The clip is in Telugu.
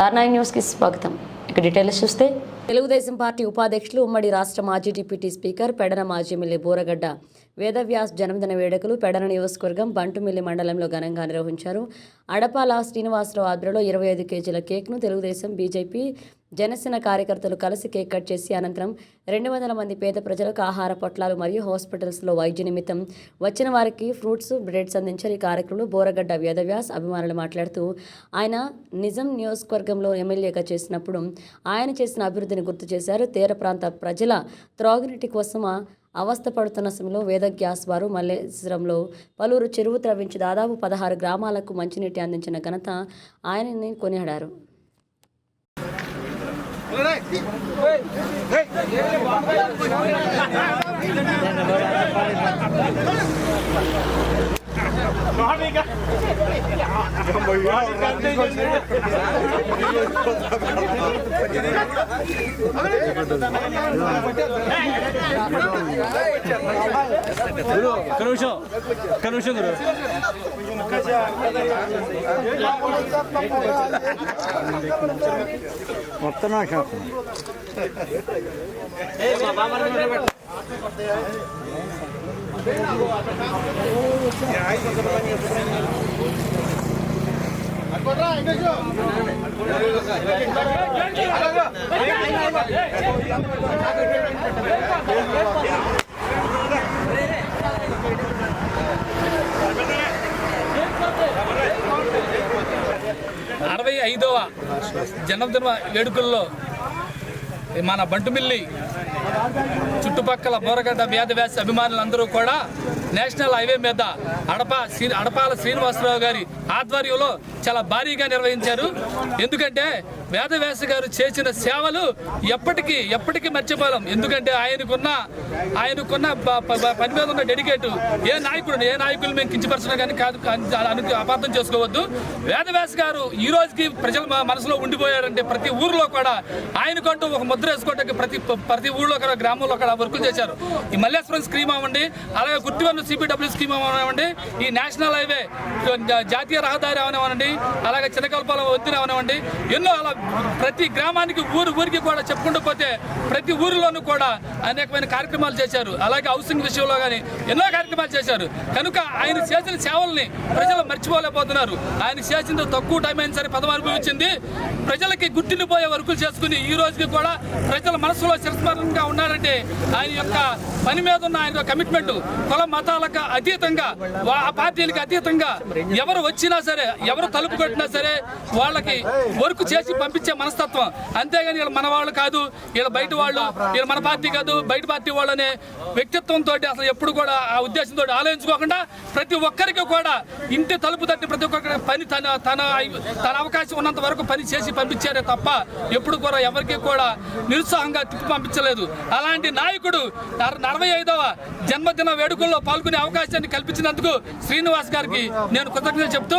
స్టార్ న్యూస్కి స్వాగతం. ఇక డీటెయిల్స్ చూస్తే తెలుగుదేశం పార్టీ ఉపాధ్యక్షులు ఉమ్మడి రాష్ట్ర మాజీ డిప్యూటీ స్పీకర్ పెడన మాజీ ఎమ్మెల్యే బోరగడ్డ. వేదవ్యాస్ జన్మదిన వేడుకలు పెడన నియోజకవర్గం బంటుమిల్లి మండలంలో ఘనంగా నిర్వహించారు. అడపాల శ్రీనివాసరావు ఆధ్వర్యంలో ఇరవై ఐదు కేజీల కేక్ను తెలుగుదేశం బీజేపీ జనసేన కార్యకర్తలు కలిసి కేక్ కట్ చేసి అనంతరం రెండు వందల మంది పేద ప్రజలకు ఆహార పొట్లాలు మరియు హాస్పిటల్స్లో వైద్య నిమిత్తం వచ్చిన వారికి ఫ్రూట్స్ బ్రెడ్స్ అందించారు. ఈ కార్యక్రమంలో బోరగడ్డ వేదవ్యాస్ అభిమానులు మాట్లాడుతూ ఆయన నిజం నియోజకవర్గంలో ఎమ్మెల్యేగా చేసినప్పుడు ఆయన చేసిన అభివృద్ధిని గుర్తు చేశారు. తీర ప్రాంత ప్రజల త్రాగునీటి కోసం అవస్థపడుతున్న సమయంలో వేద గ్యాస్ వారు మల్లేశ్వరంలో పలువురు చెరువు త్రవ్వించి దాదాపు పదహారు గ్రామాలకు మంచినీటి అందించిన ఘనత ఆయనని కొనియాడారు. గురు ఒక్క నిమిషం ఒక్క నిమిషం గురు మొత్తం శాతం అరవై ఐదవ జన్మదిన వేడుకల్లో మన బంటుమిల్లి చుట్టుపక్కల బోరగడ్డ వ్యాధవ్యాస అభిమానులందరూ కూడా నేషనల్ హైవే మీద అడప శ్రీ- అడపాల శ్రీనివాసరావు గారి ఆధ్వర్యంలో చాలా భారీగా నిర్వహించారు. ఎందుకంటే వేదవ్యాస గారు చేసిన సేవలు ఎప్పటికీ ఎప్పటికీ మర్చిపోలేం. ఎందుకంటే ఆయనకున్న ఆయనకున్న పని మీద ఉన్న డెడికేట్ ఏ నాయకుడు ఏ నాయకులు మేము కించపరచడం కానీ కాదు కాదు, అపార్థం చేసుకోవద్దు. వేదవ్యాస గారు ఈ రోజుకి ప్రజల మనసులో ఉండిపోయారంటే ప్రతి ఊర్లో కూడా ఆయనకంటూ ఒక ముద్ర వేసుకోవడానికి ప్రతి ప్రతి ఊళ్ళో కూడా గ్రామంలో కూడా వర్కులు చేశారు. ఈ మల్లేశ్వరం స్కీమ్ అవ్వండి అలాగే గుర్తివన్న సిపిడబ్ల్యూ స్కీమ్ అవనివ్వండి ఈ నేషనల్ హైవే జాతీయ రహదారి అవనివ్వండి అలాగే చిన్నకల్పాలం ఒత్తిడి అవనివ్వండి ఎన్నో అలా ప్రతి గ్రామానికి ఊరు ఊరికి కూడా చెప్పుకుంటూ పోతే ప్రతి ఊరిలోనూ కూడా అనేకమైన కార్యక్రమాలు చేశారు. అలాగే హౌసింగ్ విషయంలో కానీ ఎన్నో కార్యక్రమాలు చేశారు. కనుక ఆయన చేసిన సేవల్ని ప్రజలు మర్చిపోలేకపోతున్నారు. ఆయన చేసిన తక్కువ టైం అయిన సరే పదవి అనుభవించింది. ప్రజలకి గుర్తుండిపోయే వర్కులు చేసుకుని ఈ రోజుకి కూడా ప్రజల మనసులో చిరస్మరణంగా ఉన్నారంటే ఆయన యొక్క పని మీద ఉన్న ఆయన కమిట్మెంట్ కుల మతాలకు అతీతంగా ఆ పార్టీలకు అతీతంగా ఎవరు వచ్చినా సరే ఎవరు తలుపు కొట్టినా సరే వాళ్ళకి వర్క్ చేసి పంపించే మనస్తత్వం. అంతేగాని వీళ్ళు మన వాళ్ళు కాదు వీళ్ళు బయట వాళ్ళు వీళ్ళు మన పార్టీ కాదు బయట పార్టీ వాళ్ళు అనే వ్యక్తిత్వంతో అసలు ఎప్పుడు కూడా ఆ ఉద్దేశంతో ఆలోచించుకోకుండా ప్రతి ఒక్కరికి కూడా ఇంటి తలుపు తట్టి ప్రతి ఒక్కరికి పని తన తన తన అవకాశం ఉన్నంత వరకు పని చేసి పంపించారే తప్ప ఎప్పుడు కూడా ఎవరికి కూడా నిరుత్సాహంగా తిప్పి పంపించలేదు. అలాంటి నాయకుడు నర- నలభై ఐదవ జన్మదిన వేడుకల్లో పాల్గొనే అవకాశాన్ని కల్పించినందుకు శ్రీనివాస్ గారికి నేను కృతజ్ఞతలు చెప్తూ